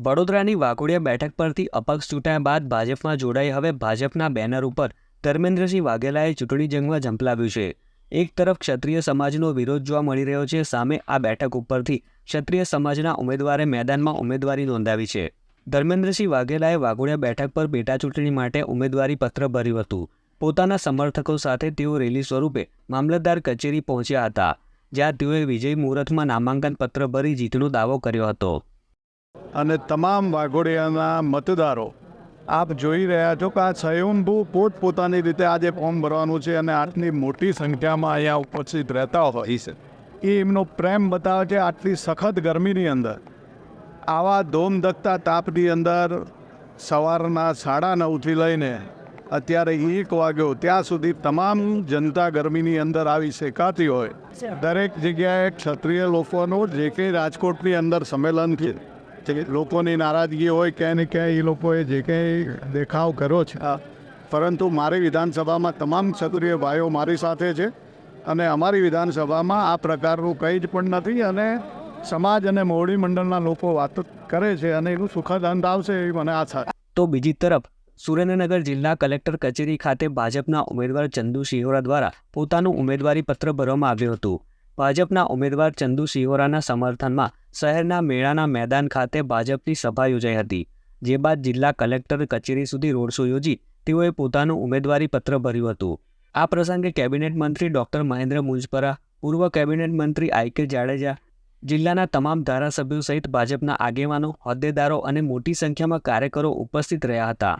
વડોદરાની વાઘોડિયા બેઠક પરથી અપક્ષ ચૂંટાયા બાદ ભાજપમાં જોડાઈ હવે ભાજપના બેનર ઉપર ધર્મેન્દ્રસિંહ વાઘેલાએ ચૂંટણી જંગમાં ઝંપલાવ્યું છે. એક તરફ ક્ષત્રિય સમાજનો વિરોધ જોવા મળી રહ્યો છે, સામે આ બેઠક ઉપરથી ક્ષત્રિય સમાજના ઉમેદવારે મેદાનમાં ઉમેદવારી નોંધાવી છે. ધર્મેન્દ્રસિંહ વાઘેલાએ વાઘોડિયા બેઠક પર પેટા ચૂંટણી માટે ઉમેદવારી પત્ર ભર્યું હતું. પોતાના સમર્થકો સાથે તેઓ રેલી સ્વરૂપે મામલતદાર કચેરી પહોંચ્યા હતા, જ્યાં તેઓએ વિજય મુહૂર્તમાં નામાંકન પત્ર ભરી જીતનો દાવો કર્યો હતો. અને તમામ વાઘોડિયાના મતદારો આપ જોઈ રહ્યા છો કે આ સ્વયંભૂ પોતપોતાની રીતે આજે ફોર્મ ભરવાનું છે અને આટલી મોટી સંખ્યામાં અહીંયા ઉપસ્થિત રહેતા હોય છે એ એમનો પ્રેમ બતાવે છે આટલી સખત ગરમીની અંદર. આવા ધોમધકતા તાપની અંદર સવારના સાડા નવથી લઈને અત્યારે એક વાગ્યો ત્યાં સુધી તમામ જનતા ગરમીની અંદર આવી શેકાતી હોય. દરેક જગ્યાએ ક્ષત્રિય લોકોનું જે કંઈ રાજકોટની અંદર સંમેલન છે જે લોકોની નારાજગી હોય ક્યાંય ને ક્યાંય એ લોકોએ જે કંઈ દેખાવ કર્યો છે. પરંતુ મારી વિધાનસભામાં તમામ ક્ષત્રિય ભાઈઓ મારી સાથે છે અને અમારી વિધાનસભામાં આ પ્રકારનું કંઈ જ પણ નથી અને સમાજ અને મોવડી મંડળના લોકો વાતો કરે છે અને એનું સુખદ અંત આવશે એવી મને આશા તો બીજી તરફ સુરેન્દ્રનગર જિલ્લા કલેક્ટર કચેરી ખાતે ભાજપના ઉમેદવાર ચંદુ શિહોરા દ્વારા પોતાનું ઉમેદવારી પત્ર ભરવામાં આવ્યું હતું. ભાજપના ઉમેદવાર ચંદુ શિહોરાના સમર્થનમાં શહેરના મેળાના મેદાન ખાતે ભાજપની સભા યોજાઈ હતી, જે બાદ જિલ્લા કલેક્ટર કચેરી સુધી રોડ શો યોજી તેઓએ પોતાનું ઉમેદવારી પત્ર ભર્યું હતું. આ પ્રસંગે કેબિનેટ મંત્રી ડોક્ટર મહેન્દ્ર મુંજપરા, પૂર્વ કેબિનેટ મંત્રી આઈ કે જાડેજા, જિલ્લાના તમામ ધારાસભ્યો સહિત ભાજપના આગેવાનો, હોદ્દેદારો અને મોટી સંખ્યામાં કાર્યકરો ઉપસ્થિત રહ્યા હતા.